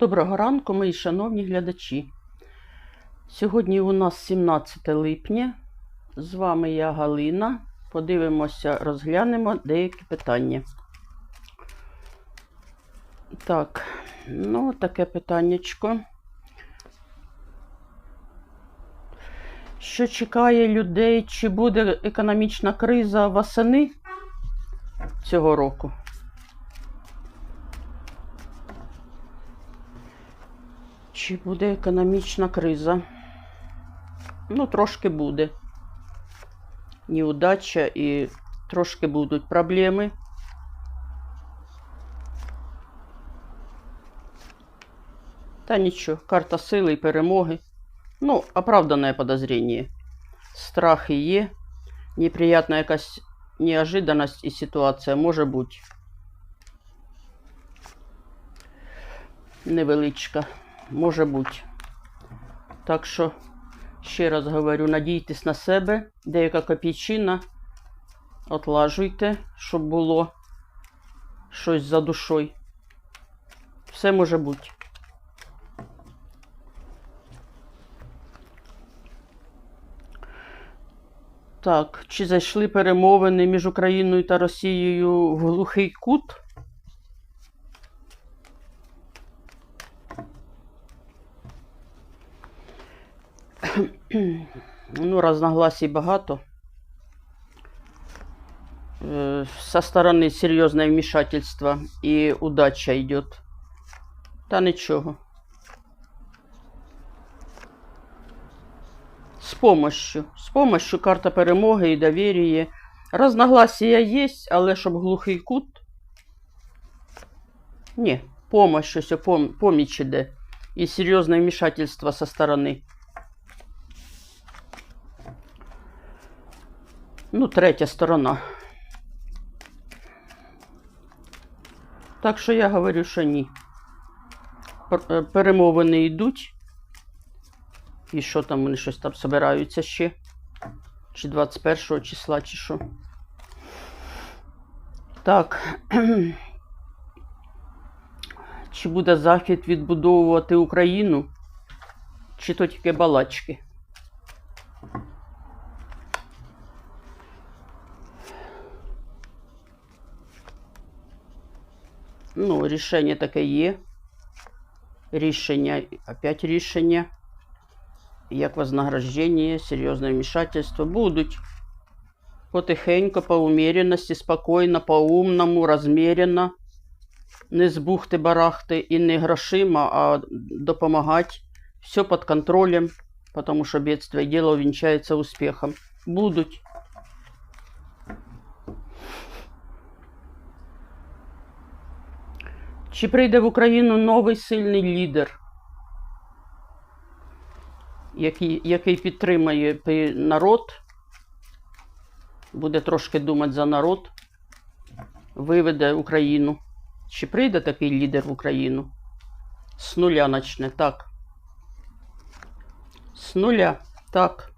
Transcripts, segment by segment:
Доброго ранку, мої шановні глядачі. Сьогодні у нас 17 липня. З вами я Галина. Подивимося, розглянемо деякі питання. Так, ну, таке питаннячко. Що чекає людей? Чи буде економічна криза восени цього року? Чи буде економічна криза? Ну, трошки буде. Неудача і трошки будуть проблеми. Та нічого, карта сили і перемоги. Ну, оправдане подозрение. Страхи є. Неприятна якась неожиданность і ситуація може бути. Невеличка. Може бути. Так що, ще раз говорю, надійтесь на себе, деяка копійчина, отлажуйте, щоб було щось за душою. Все може бути. Так, чи зайшли перемовини між Україною та Росією в глухий кут? Ну, разногласий багато. Э, Со стороны серьезное вмешательство и удача идет. Та нічого. С помощью. С помощью карта перемоги і довір'я. Разногласия є, але щоб глухий кут. Ні, помощь, ось пом, поміч іде. І серйозне вмешательство со сторони. Ну, третя сторона. Так що я говорю, що ні. Е, Перемовини йдуть. І що там вони щось там збираються ще? Чи 21 числа, чи що. Так. Чи буде Захід відбудовувати Україну? Чи то тільки балачки? Ну, рішення таке є. Рішення, опять рішення. Як вознаграждення, серйозне вмішательство будуть. Потихеньку, по умеренності, спокійно, по-умному, розмірено. Не з бухти-барахти і не грошима, а допомагати. Все під контролем, тому що бедствие діло вінчається успіхом. Будуть. Чи прийде в Україну новий сильний лідер, який, який підтримає народ, буде трошки думати за народ, виведе Україну. Чи прийде такий лідер в Україну? З нуля начне, так. З нуля, так.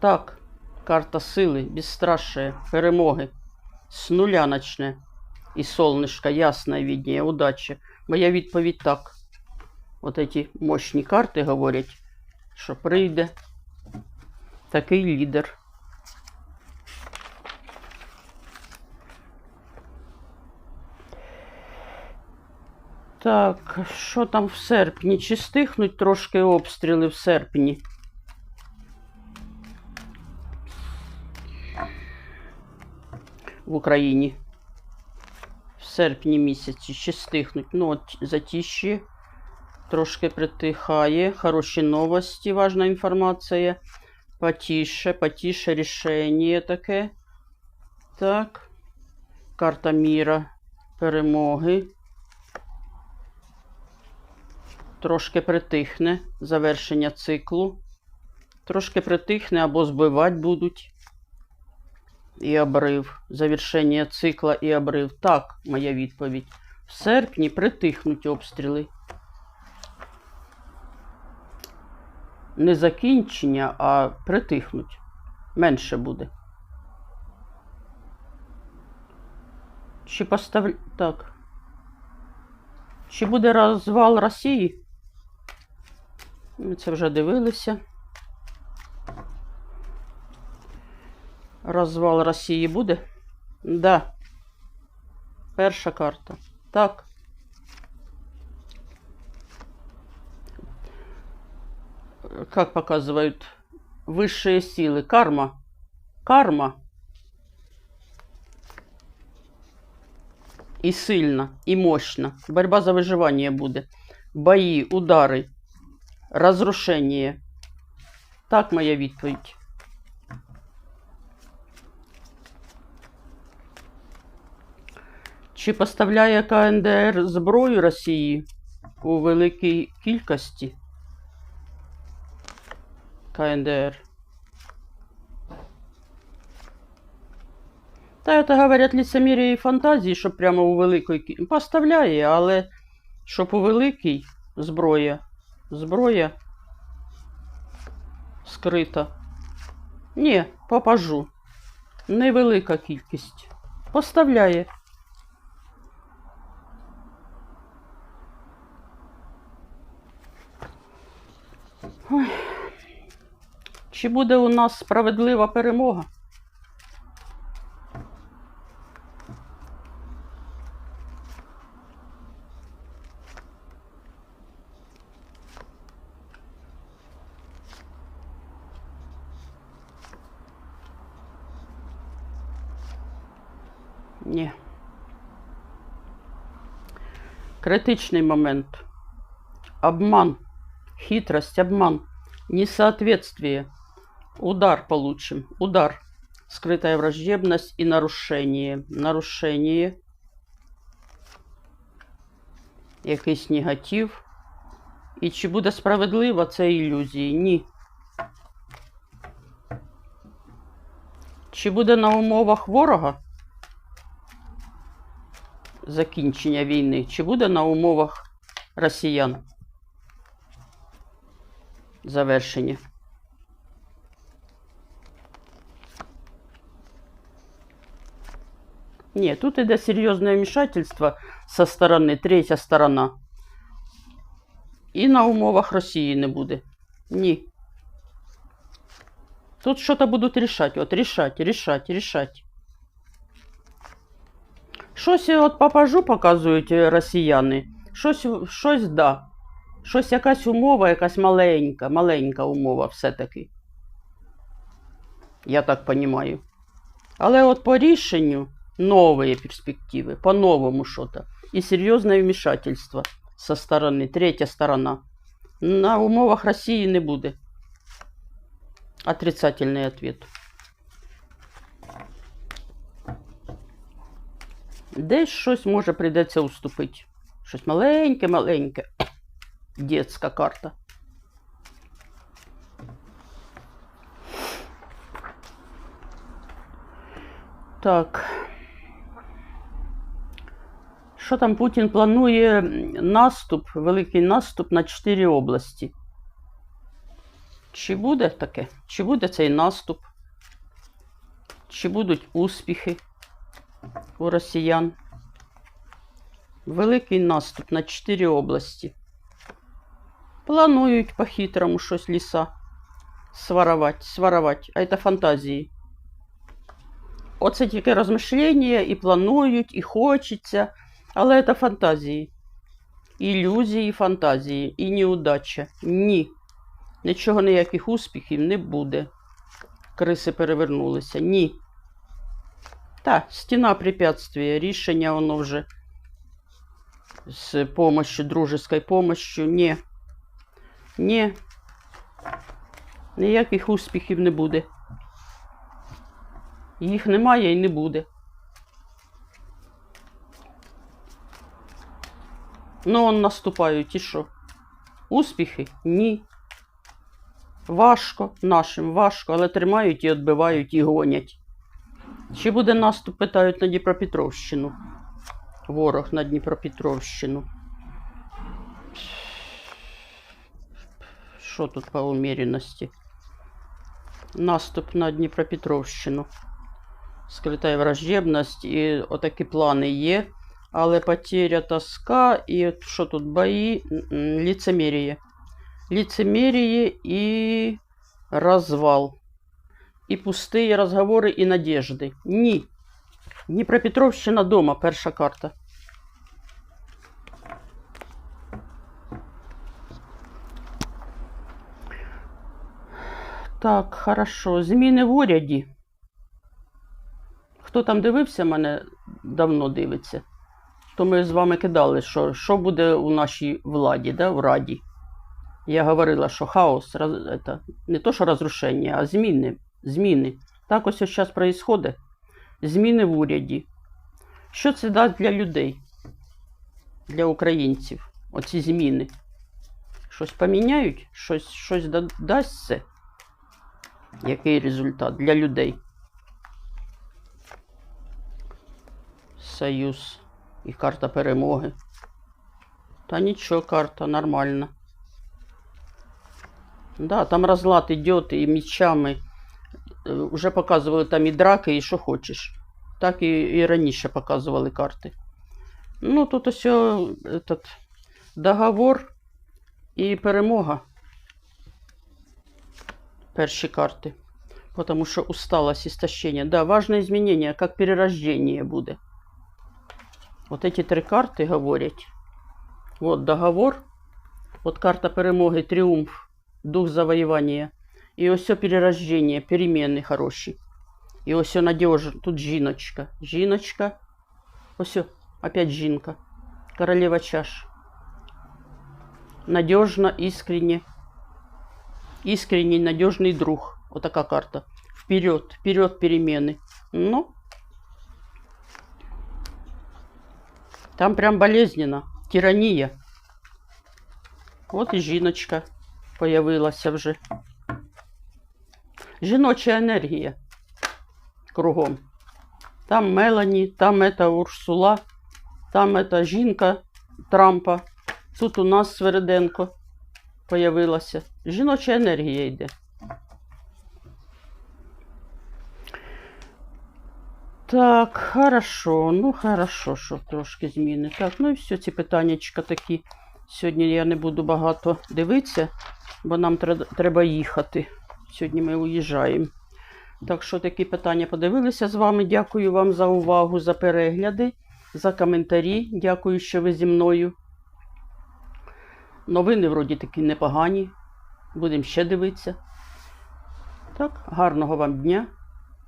Так. Карта сили, бесстрашие, перемоги. З нуля начне. І солнышко ясне видніє, удачі. Моя відповідь так. От ці мощні карти говорять, що прийде такий лідер. Так, що там в серпні? Чи стихнуть трошки обстріли в серпні? Україні в серпні місяці ще стихнуть. Ну, от затиші трошки притихає. Хороші новості, важна інформація. Потише, потише рішення таке. Так. Карта міра, перемоги. Трошки притихне завершення циклу. Трошки притихне або збивати будуть і обрив. Завершення цикла і обрив. Так, моя відповідь. В серпні притихнуть обстріли. Не закінчення, а притихнуть. Менше буде. Чи постав... Так. Чи буде розвал Росії? Ми це вже дивилися. Розвал Росії буде? Да. Перша карта. Так. Как показывают высшие силы? Карма. Карма. І сильно, і мощно. Борьба за виживання буде. Бої, удари, розрушення. Так моя відповідь. Чи поставляє КНДР зброю Росії у великій кількості? КНДР. Та це говорять ліцемір'я і фантазії, щоб прямо у великій кі- поставляє, але щоб у великій зброя. Зброя скрита. Ні, попажу. Невелика кількість. Поставляє. Чи буде у нас справедлива перемога? Ні. Критичний момент. Обман. Хитрость, обман. Несоответствие. Удар получим. Удар. Скрытая враждебность и нарушение. Нарушение. Якийсь негатив. І чи буде справедливо це ілюзії? Ні. Чи буде на умовах ворога закінчення війни? Чи буде на умовах росіян? Завершення. Ні, тут іде серйозне вмішательство со сторони, третя сторона. І на умовах Росії не буде. Ні. Тут що-то будуть рішати. От рішати, рішати, рішати. Щось от попажу показують е, росіяни. Щось, щось да. Щось якась умова, якась маленька, маленька умова все-таки. Я так розумію. Але от по рішенню нові перспективи, по-новому що-то. І серйозне вмішательство со сторони, третя сторона. На умовах Росії не буде. Отрицательний ответ. Десь щось може прийдеться уступити. Щось маленьке-маленьке. Детська карта. Так. Що там Путін планує наступ, великий наступ на 4 області? Чи буде таке? Чи буде цей наступ? Чи будуть успіхи у росіян? Великий наступ на 4 області. Планують по-хитрому щось ліса своровать, своровать. А це фантазії. Оце тільки розмишлення, і планують, і хочеться, але це фантазії. Ілюзії, фантазії і неудача. Ні. Нічого ніяких успіхів не буде. Криси перевернулися. Ні. Та, стіна препятствия. Рішення воно вже з помощью, дружеской помощью. Ні. Ні. Ніяких успіхів не буде. Їх немає і не буде. Ну, он наступають і що? Успіхи? Ні. Важко, нашим важко, але тримають і відбивають і гонять. Чи буде наступ, питають на Дніпропетровщину? Ворог на Дніпропетровщину. Що тут по уміряності? Наступ на Дніпропетровщину. скрита враждебність, і отакі плани є. Але потеря тоска і що тут бої, ліцемір'я. Ліцемір'я і розвал. І пусті розговори, і надежди. Ні. Дніпропетровщина дома, перша карта. Так, хорошо. Зміни в уряді. Хто там дивився, мене давно дивиться. То ми з вами кидали, що, що буде у нашій владі, да, в Раді. Я говорила, що хаос, роз, это, не то, що розрушення, а зміни. зміни. Так ось зараз відбувається. Зміни в уряді. Що це дасть для людей, для українців? Оці зміни. Щось поміняють, щось, щось да- дасть це. Який результат для людей? Союз і карта перемоги. Та нічого, карта нормальна. Да, там розлад идет і мечами. Е, Уже показували там і драки, і що хочеш. Так і, і раніше показували карти. Ну, тут ось этот, договор і перемога. Перші карти. Потому що усталость, истощение. Да, важное изменение, как перерождение буде. Вот эти три карти говорять. Вот договор. Вот карта перемоги, тріумф, дух завоювання. І ось о перерождення, переміни хороші. І ось о надіж, тут жіночка. Жіночка. Ось о, опять жінка. Королева чаш. Надежно, искренне. Искренний, надежный друг. Вот такая карта. Вперед, вперед перемены. Ну, там прям болезненно. Тирания. От і жіночка появилася вже. Жіноча енергія кругом. Там Мелані, там ета Урсула, там ета жінка Трампа. Тут у нас Свериденко появилася. Жіноча енергія йде. Так, хорошо, ну хорошо, що трошки зміни. Так, ну і все, ці питаннячка такі. Сьогодні я не буду багато дивитися, бо нам треба їхати. Сьогодні ми уїжджаємо. Так що такі питання подивилися з вами. Дякую вам за увагу, за перегляди, за коментарі. Дякую, що ви зі мною. Новини вроді такі непогані. Будемо ще дивитися. Так, гарного вам дня,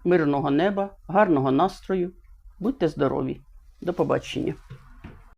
мирного неба, гарного настрою. Будьте здорові. До побачення.